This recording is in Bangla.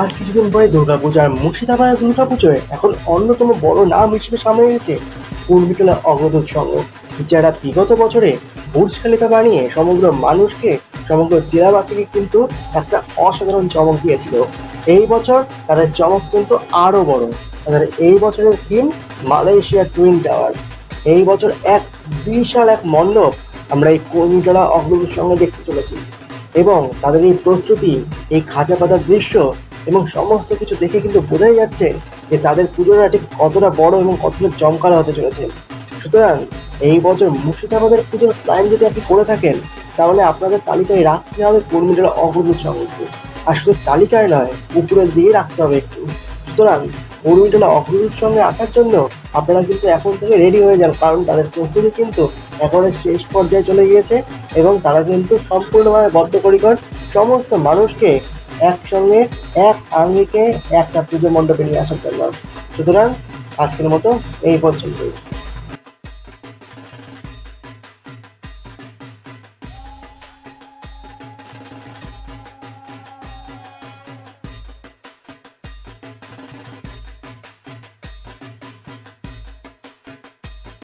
আর কিছুদিন পরে দুর্গাপূজার মুর্শিদাবাদ দুর্গাপুজোয় এখন অন্যতম বড় নাম হিসেবে সামনে এসেছে কুর্মিটোলা অগ্রদূত সংঘ, যারা বিগত বছরে বুর্জ খালিফা বানিয়ে সমগ্র মানুষকে, সমগ্র জেলাবাসীকে কিন্তু একটা অসাধারণ চমক দিয়েছিল। এই বছর তাদের চমক কিন্তু আরও বড়। তাদের এই বছরের থিম মালয়েশিয়া টুইন টাওয়ার। এই বছর এক বিশাল এক মণ্ডপ আমরা এই কর্মীটোলা অগ্রদূত সঙ্গে দেখতে চলেছি। এবং তাদের এই প্রস্তুতি, এই খাঁচা পাতার দৃশ্য এবং সমস্ত কিছু দেখে কিন্তু বোঝাই যাচ্ছে যে তাদের পুজোটা ঠিক কতটা বড় এবং কতটা জমকালো হতে চলেছে। সুতরাং এই বছর মুর্শিদাবাদের পুজোর প্ল্যান যদি আপনি করে থাকেন, তাহলে আপনাদের তালিকায় রাখতে হবে কর্মীদের অগ্রদূত সঙ্গে আর শুধু তালিকায় নয়, উপরের দিকে রাখতে হবে একটু। সুতরাং কর্মীটোলা অগ্রদূত সঙ্গে আসার জন্য আপনারা কিন্তু এখন থেকে রেডি হয়ে যান, কারণ তাদের প্রস্তুতি কিন্তু একেবারে শেষ পর্যায়ে চলে গিয়েছে এবং তারা কিন্তু সম্পূর্ণভাবে বদ্ধপরিকর সমস্ত মানুষকে একসঙ্গে এক আর্মিকে একটা পুজো মণ্ডপে নিয়ে আসার জন্য। সুতরাং আজকের মতো এই পর্যন্তই।